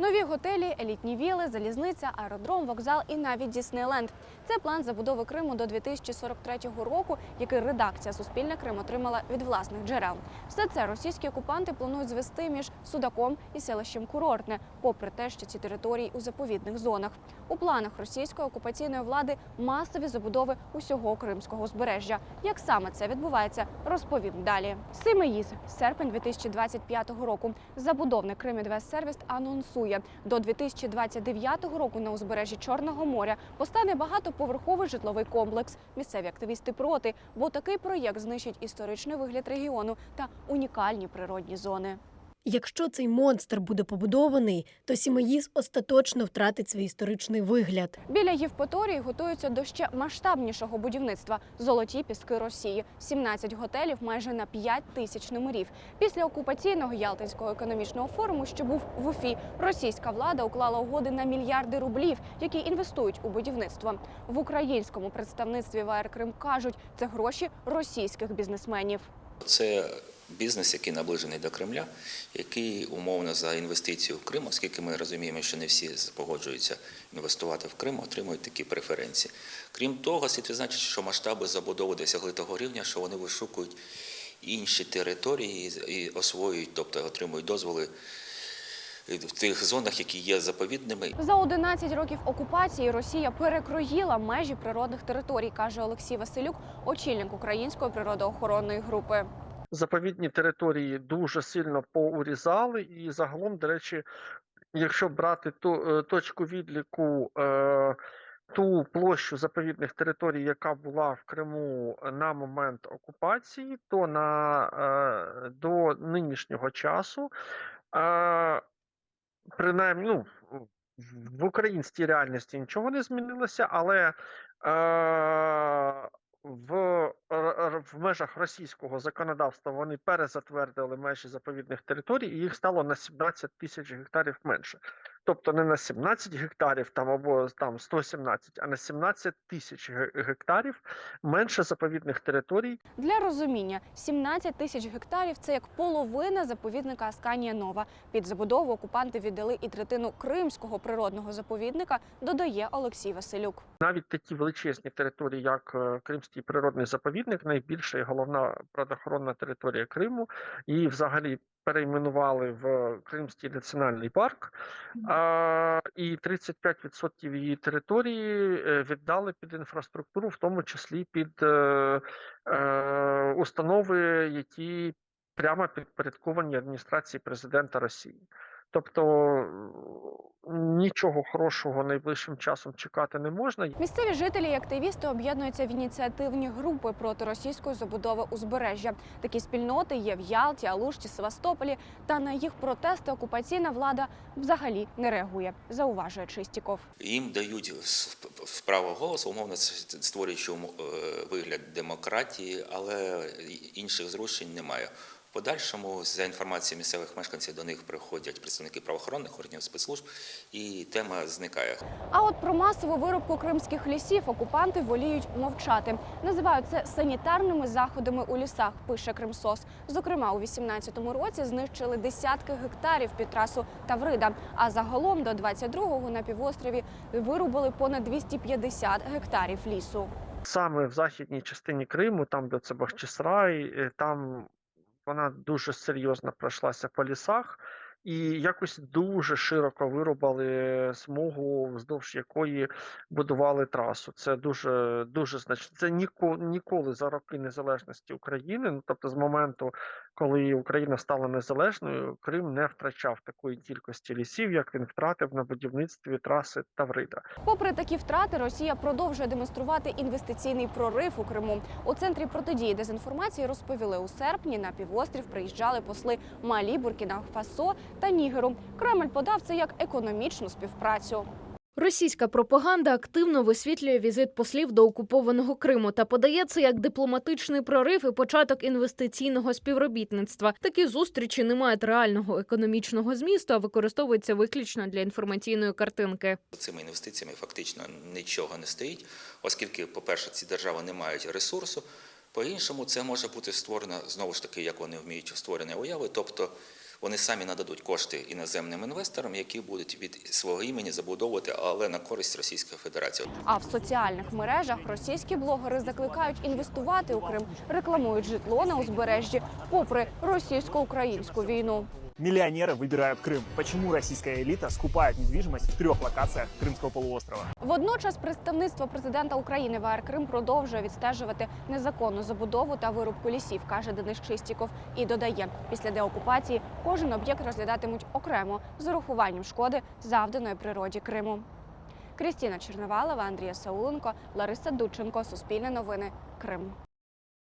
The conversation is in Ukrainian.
Нові готелі, елітні віли, залізниця, аеродром, вокзал і навіть Діснейленд. Це план забудови Криму до 2043 року, який редакція Суспільне Крим отримала від власних джерел. Все це російські окупанти планують звести між Судаком і селищем Курортне, попри те, що ці території у заповідних зонах. У планах російської окупаційної влади масові забудови усього кримського узбережжя. Як саме це відбувається, розповім далі. Симеїз, серпень 2025 року. Забудовник Кримінвестсервіс анонсує до 2029 року на узбережжі Чорного моря постане багатоповерховий житловий комплекс. Місцеві активісти проти, бо такий проєкт знищить історичний вигляд регіону та унікальні природні зони. Якщо цей монстр буде побудований, то Сімеїз остаточно втратить свій історичний вигляд. Біля Євпаторії готуються до ще масштабнішого будівництва золоті піски Росії, 17 готелів майже на 5 тисяч номерів. Після окупаційного Ялтинського економічного форуму, що був в Уфі, російська влада уклала угоди на мільярди рублів, які інвестують у будівництво. В українському представництві в Крим кажуть, це гроші російських бізнесменів. Це бізнес, який наближений до Кремля, який умовно за інвестицію в Крим, оскільки ми розуміємо, що не всі погоджуються інвестувати в Крим, отримують такі преференції. Крім того, слід відзначити, що масштаби забудови досягли того рівня, що вони вишукують інші території і освоюють, тобто отримують дозволи в тих зонах, які є заповідними. За 11 років окупації Росія перекроїла межі природних територій, каже Олексій Василюк, очільник української природоохоронної групи. заповідні території дуже сильно поурізали, і загалом, до речі, якщо брати ту е, точку відліку. Е, ту площу заповідних територій, яка була в Криму на момент окупації, то на е, до нинішнього часу, е, принаймні, ну, в українській реальності нічого не змінилося, але е, в, в межах російського законодавства вони перезатвердили межі заповідних територій, і їх стало на 17 тисяч гектарів менше. Тобто не на 17 гектарів там або там 117, а на 17 тисяч гектарів менше заповідних територій, Для розуміння, 17 тисяч гектарів це як половина заповідника Асканія Нова. Під забудову окупанти віддали і третину кримського природного заповідника, додає Олексій Василюк. навіть такі величезні території, як е, Кримський природний заповідник, найбільша і головна природоохоронна територія Криму, її взагалі перейменували в Кримський національний парк, а, і 35% її території е, віддали під інфраструктуру, в тому числі під е, е, установи, які прямо підпорядковані адміністрації президента Росії. Тобто нічого хорошого найближчим часом чекати не можна. Місцеві жителі і активісти об'єднуються в ініціативні групи проти російської забудови узбережжя. Такі спільноти є в Ялті, Алушті, Севастополі. Та на їх протести окупаційна влада взагалі не реагує, зауважує Чистіков. Їм дають с- право голосу, умовно створюючи е, вигляд демократії, але інших зрушень немає. Подальшому, за інформацією місцевих мешканців, до них приходять представники правоохоронних органів спецслужб, і тема зникає. А от про масову вирубку кримських лісів окупанти воліють мовчати. Називають це санітарними заходами у лісах. Пише Кримсос. Зокрема, у 18-му році знищили десятки гектарів під трасу Таврида. А загалом до 22-го на півострові вирубали понад 250 гектарів лісу. Саме в західній частині Криму, там де це Бахчисарай, е, там вона дуже серйозно пройшлася по лісах. І якось дуже широко вирубали смугу, вздовж якої будували трасу. Це дуже дуже значно. Це ніколи, ніколи за роки незалежності України, ну тобто з моменту, коли Україна стала незалежною, Крим не втрачав такої кількості лісів, як він втратив на будівництві траси Таврида. Попри такі втрати, Росія продовжує демонструвати інвестиційний прорив у Криму. У центрі протидії дезінформації розповіли у серпні на півострів приїжджали посли Малі, Буркіна Фасо та Нігеру. Кремль подав це як економічну співпрацю. Російська пропаганда активно висвітлює візит послів до окупованого Криму та подає це як дипломатичний прорив і початок інвестиційного співробітництва. Такі зустрічі не мають реального економічного змісту, а використовуються виключно для інформаційної картинки. Цими інвестиціями фактично нічого не стоїть, оскільки, по-перше, ці держави не мають ресурсу. По-іншому, це може бути створено знову ж таки, як вони вміють створені уяви, тобто вони самі нададуть кошти іноземним інвесторам, які будуть від свого імені забудовувати, але на користь Російської Федерації. А в соціальних мережах російські блогери закликають інвестувати у Крим, рекламують житло на узбережжі, попри російсько-українську війну. Миллионеры выбирают Крым. Почему российская элита скупает недвижимость в трех локациях Крымского полуострова? Водночас представництво президента України в АР Крим продовжує відстежувати незаконну забудову та вирубку лісів, каже Денис Чистіков. І додає, після деокупації кожен об'єкт розглядатимуть окремо з урахуванням шкоди, завданої природі Криму. Крістіна Черновалова, Андрія Сауленко, Лариса Дудченко, Суспільне новини, Крим.